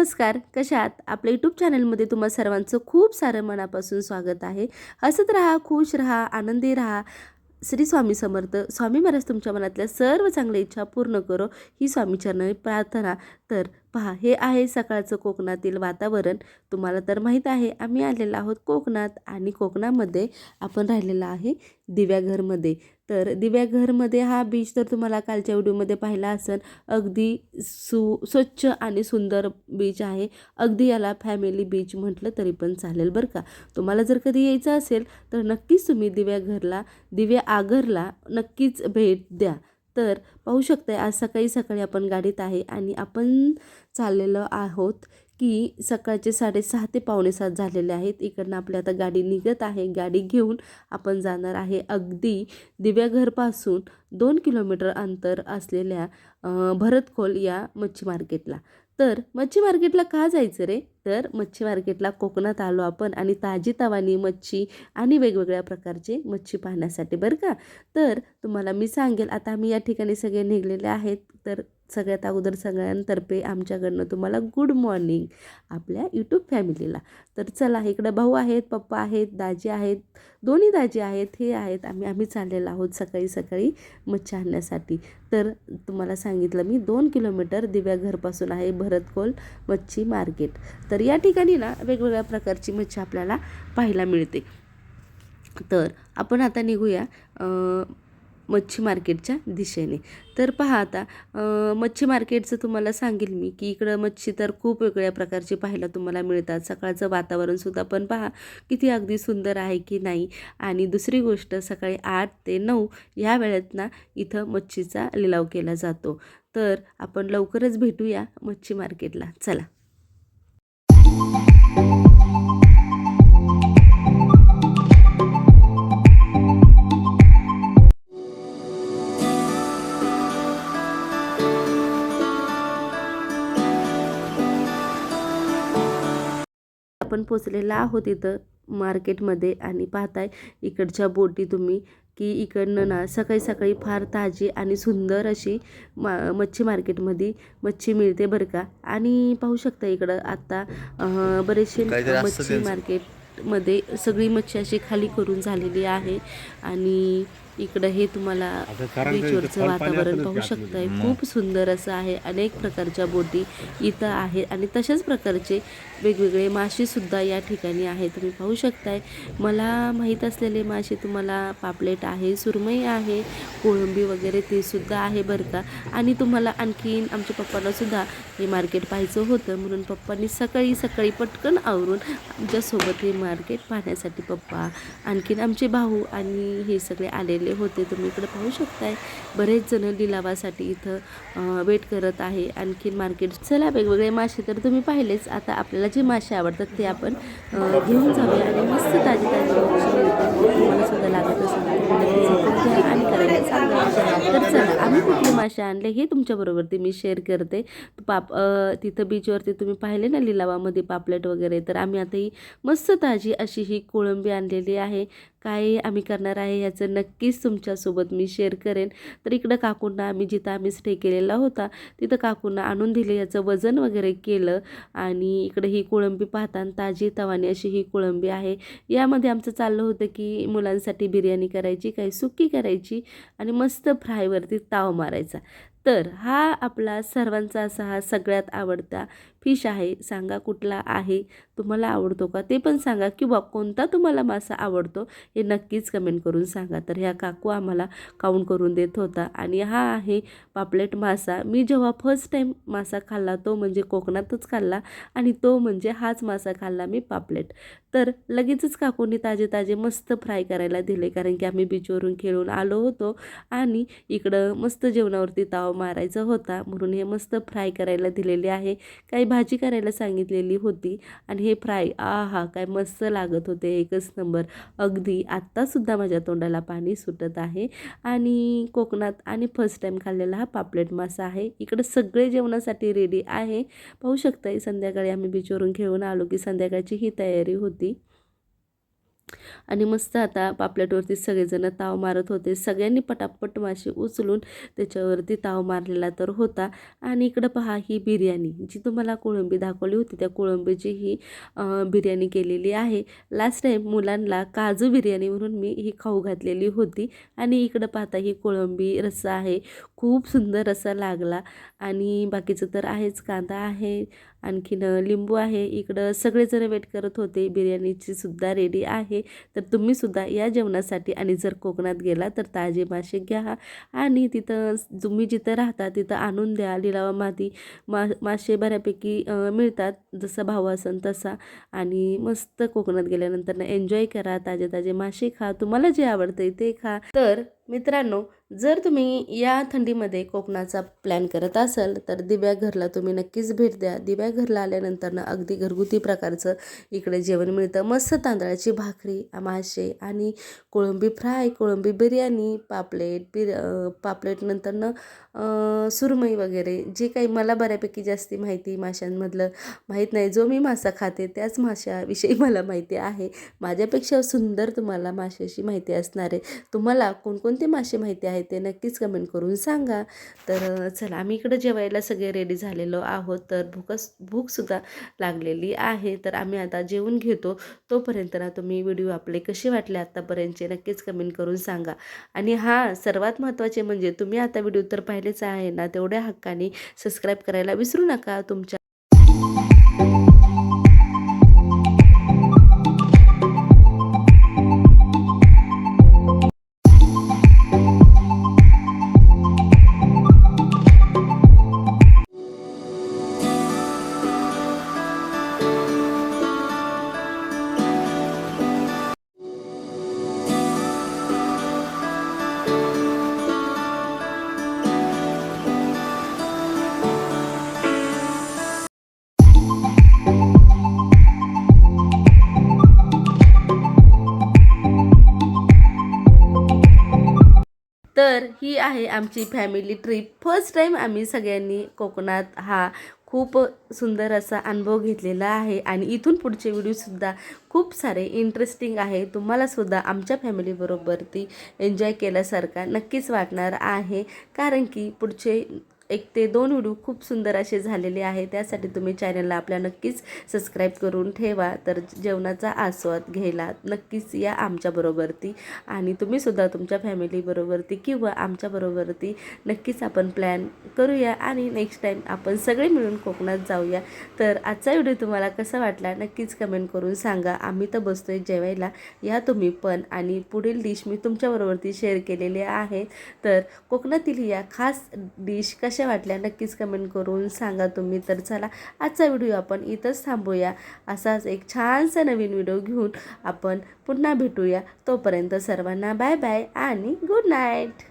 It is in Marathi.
नमस्कार कशात आपल्या यूट्यूब चॅनलमध्ये तुम्हा सर्वांचं खूप सारं मनापासून स्वागत आहे. हसत राहा खुश राहा आनंदी राहा. श्री स्वामी समर्थ. स्वामी महाराज तुमच्या मनातल्या सर्व चांगल्या इच्छा पूर्ण करो. ही स्वामीचरणी प्रार्थना. तर पहा हे आहे सकाळचं कोकणातील वातावरण. तुम्हाला तर माहीत आहे आम्ही आलेलो आहोत कोकणात आणि कोकणामध्ये आपण राहिलेला आहे दिव्याघरमध्ये. तर दिव्याघरमध्ये हा बीच तर तुम्हाला कालच्या व्हिडिओमध्ये पाहिला असेल. अगदी सु स्वच्छ आणि सुंदर बीच आहे. अगदी याला फॅमिली बीच म्हटलं तरी पण चालेल बरं का. तुम्हाला जर कधी यायचं असेल तर नक्कीच तुम्ही दिव्याघरला दिव्या आगरला नक्कीच भेट द्या. तर पाहू शकताय आज सकाळी सकाळी आपण गाडीत आहे आणि आपण चाललेलो आहोत की सकाळचे साडेसहा ते पावणे सात झालेले आहेत. इकडनं आपली आता गाडी निघत आहे. गाडी घेऊन आपण जाणार आहे अगदी दिव्याघरपासून दोन किलोमीटर अंतर असलेल्या भरतखोल या मच्छी मार्केटला तर मच्छी मार्केटला का जायचं रे? तर मच्छी मार्केटला कोकणात आलो आपण आणि ताजी तवानी मच्छी आणि वेगवेगळ्या प्रकारचे मच्छी पाहण्यासाठी बरं का? तर तुम्हाला मी सांगेल आता आम्ही या ठिकाणी सगळे निघलेले आहेत. तर सगळ्यात अगोदर सगळ्यांतर्फे आमच्याकडनं तुम्हाला गुड मॉर्निंग आपल्या यूट्यूब फॅमिलीला तर चला इकडं भाऊ आहेत पप्पा आहेत दाजी आहेत दोन्ही दाजी आहेत हे आहेत आम्ही आम्ही चाललेलो आहोत सकाळी सकाळी मच्छी आणण्यासाठी. तर तुम्हाला सांगितलं मी दोन किलोमीटर दिव्या घरपासून आहे भरतकोल मच्छी मार्केट. तर या ठिकाणी ना वेगवेगळ्या प्रकारची मच्छी आपल्याला पाहायला मिळते. तर आपण आता निघूया मच्छी मार्केटच्या दिशेने. तर पहा आता मच्छी मार्केटचं तुम्हाला सांगेल मी की इकडं मच्छी तर खूप वेगळ्या प्रकारची पाहायला तुम्हाला मिळतात. सकाळचं वातावरणसुद्धा पण पहा किती अगदी सुंदर आहे की नाही. आणि दुसरी गोष्ट सकाळी आठ ते नऊ ह्या वेळेत ना इथं मच्छीचा लिलाव केला जातो. तर आपण लवकरच भेटूया मच्छी मार्केटला. चला. आपण पोचलेला आहोत इथं मार्केटमध्ये आणि पाहताय इकडच्या बोटी तुम्ही की इकडनं ना सकाळी सकाळी फार ताजी आणि सुंदर अशी मा मच्छी मार्केटमध्ये मच्छी मिळते बरं का आणि पाहू शकता इकडं आता अं, बरेचसे मच्छी. मार्केटमध्ये सगळी मच्छी अशी खाली करून झालेली आहे आणि इकडं हे तुम्हाला बीचवरचं वातावरण पाहू शकताय. खूप सुंदर असं आहे. अनेक प्रकारच्या बोटी इथं आहेत आणि तशाच प्रकारचे वेगवेगळे मासेसुद्धा या ठिकाणी आहे तुम्ही पाहू शकताय. मला माहीत असलेले मासे तुम्हाला पापलेट आहे सुरमई आहे कोळंबी वगैरे ते सुद्धा आहे बरं का. आणि तुम्हाला आणखीन आमच्या पप्पांना सुद्धा हे मार्केट पाहायचं होतं. म्हणून पप्पांनी सकाळी सकाळी पटकन आवरून आमच्यासोबत हे मार्केट पाहण्यासाठी पप्पा आणखीन आमचे भाऊ आणि हे सगळे आलेले होते. तुम्ही इकडे पाहू शकताय. बरेच जण लिलावासाठी इथं वेट करत आहे. आणखीन मार्केट. चला वेगवेगळे मासे तर तुम्ही पाहिलेच. आता आपल्याला जे मासे आवडतात ते आपण घेऊन जाऊया आणि मस्त ताजी ताजी तुम्हाला सुद्धा लागत असेल तर आणि करायला सांगा. तर चला आम्ही कुठले मासे आणले हे तुमच्याबरोबर ते मी शेअर करते. पाप तिथं बीचवरती तुम्ही पाहिले ना लिलावामध्ये पापलेट वगैरे. तर आम्ही आता ही मस्त ताजी अशी ही कोळंबी आणलेली आहे. काय आम्ही करणार आहे याचं नक्कीच तुमच्यासोबत मी शेअर करेन. तर इकडं काकूंना आम्ही जिथं आम्ही स्टे केलेला होता तिथं काकूंना आणून दिले याचं वजन वगैरे केलं. आणि इकडे ही कोळंबी पाहताना ताजी तवानी अशी ही कोळंबी आहे. यामध्ये आमचं चाललं होतं की मुलांसाठी बिर्याणी करायची काही सुक्की करायची आणि मस्त फ्रायवरती ताव मारायचा. तर हा आपला सर्वांचा असा हा सगळ्यात आवडता फिश आहे सांगा कुठला आहे तुम्हाला आवडतो का? ते पण सांगा किंवा कोणता तुम्हाला मासा आवडतो हे नक्कीच कमेंट करून सांगा. तर ह्या काकू आम्हाला काउंट करून देत होता आणि हा आहे पापलेट मासा. मी जेव्हा फर्स्ट टाईम मासा खाल्ला तो म्हणजे कोकणातच खाल्ला आणि तो म्हणजे हाच मासा खाल्ला मी पापलेट. तर लगेचच काकूंनी ताजे ताजे मस्त फ्राय करायला दिले कारण की आम्ही बीचवरून खेळून आलो होतो आणि इकडं मस्त जेवणावरती ताव मारायचा होता म्हणून हे मस्त फ्राय करायला दिलेले आहे. काही भाजी करायला सांगितलेली होती आणि हे फ्राय आ हा काय मस्त लागत होते. एकच नंबर. अगदी आत्तासुद्धा माझ्या तोंडाला पाणी सुटत आहे. आणि कोकणात आणि फर्स्ट टाईम खाल्लेला हा पापलेट मासा आहे. इकडं सगळे जेवणासाठी रेडी आहे. पाहू शकताय संध्याकाळी आम्ही बीचवरून खेळून आलो की संध्याकाळची ही तयारी होती. आणि मस्त आता पापलेटवरती सगळेजण ताव मारत होते. सगळ्यांनी पटापट मासे उचलून त्याच्यावरती ताव मारलेला तर होता. आणि इकडं पहा ही बिर्याणी. जी तुम्हाला कोळंबी दाखवली होती त्या कोळंबीची ही बिर्याणी केलेली आहे. लास्ट टाईम मुलांना काजू बिर्याणी म्हणून मी ही खाऊ घातलेली होती. आणि इकडं पाहता ही कोळंबी रस्सा आहे. खूप सुंदर रस्सा लागला. आणि बाकीचं तर आहेच कांदा आहे आणखीन लिंबू आहे. इकडं सगळेजण वेट करत होते. बिर्याणीची सुद्धा रेडी आहे. तर तुम्ही सुद्धा या जेवणासाठी आणि जर कोकणात गेला तर ताजे मासे घ्या आणि तिथं तुम्ही जिथं राहता तिथं आणून द्या. लिलावा माती मा मासे बऱ्यापैकी मिळतात. जसा भाव असन तसा. आणि मस्त कोकणात गेल्यानंतर एन्जॉय करा. ताजे ताजे मासे खा. तुम्हाला जे आवडतं ते खा. तर मित्रांनो जर तुम्ही या थंडीमध्ये कोकणाचा प्लॅन करत असाल तर दिव्या घरला तुम्ही नक्कीच भेट द्या. दिव्या घरला आल्यानंतर ना अगदी घरगुती प्रकारचं इकडे जेवण मिळतं. मस्त तांदळाची भाकरी मासे आणि कोळंबी फ्राय कोळंबी बिर्याणी पापलेट बिर पापलेटनंतरनं पापलेट सुरमई वगैरे. जे काही मला बऱ्यापैकी जास्ती माहिती माशांमधलं माहीत नाही जो मी मासा खाते त्याच माशाविषयी मला माहिती आहे. माझ्यापेक्षा सुंदर तुम्हाला माशाची माहिती असणार आहे. तुम्हाला कोणते मासे माहिती आहेत ते नक्कीच कमेंट करून सांगा. तर चला आम्ही इकडं जेवायला सगळे रेडी झालेलो आहोत. तर भूकच भूकसुद्धा लागलेली आहे. तर आम्ही आता जेवून घेतो. तोपर्यंत ना तुम्ही व्हिडिओ आपले कसे वाटले आत्तापर्यंतचे नक्कीच कमेंट करून सांगा. आणि हां सर्वात महत्त्वाचे म्हणजे तुम्ही आता व्हिडिओ तर पाहिलेच आहे ना तेवढ्या हक्काने सबस्क्राईब करायला विसरू नका. तुमच्या ही आहे आमची फॅमिली ट्रिप फर्स्ट टाईम आम्ही सगळ्यांनी कोकणात हा खूप सुंदर असा अनुभव घेतलेला आहे. आणि इथून पुढचे व्हिडिओसुद्धा खूप सारे इंटरेस्टिंग आहे. तुम्हालासुद्धा आमच्या फॅमिलीबरोबर ती एन्जॉय केल्यासारखा नक्कीच वाटणार आहे. कारण की पुढचे एक ते दोन व्हिडिओ खूप सुंदर असे झालेले आहे त्यासाठी तुम्ही चॅनलला आपल्या नक्कीच सबस्क्राईब करून ठेवा. तर जेवणाचा आस्वाद घ्यायला नक्कीच या आमच्याबरोबरती आणि तुम्हीसुद्धा तुमच्या फॅमिलीबरोबरती किंवा आमच्याबरोबरती नक्कीच आपण प्लॅन करूया. आणि नेक्स्ट टाईम आपण सगळे मिळून कोकणात जाऊया. तर आजचा व्हिडिओ तुम्हाला कसा वाटला नक्कीच कमेंट करून सांगा. आम्ही तर बसतोय जेवायला. या तुम्ही पण. आणि पुढील डिश मी तुमच्याबरोबरती शेअर केलेले आहे. तर कोकणातील या खास डिश कशा वाटल्या नक्कीच कमेंट करून सांगा तुम्ही. तर चला आजचा व्हिडिओ आपण इथंच थांबूया. असाच एक छानसा नवीन व्हिडिओ घेऊन आपण पुन्हा भेटूया. तोपर्यंत सर्वांना बाय बाय आणि गुड नाईट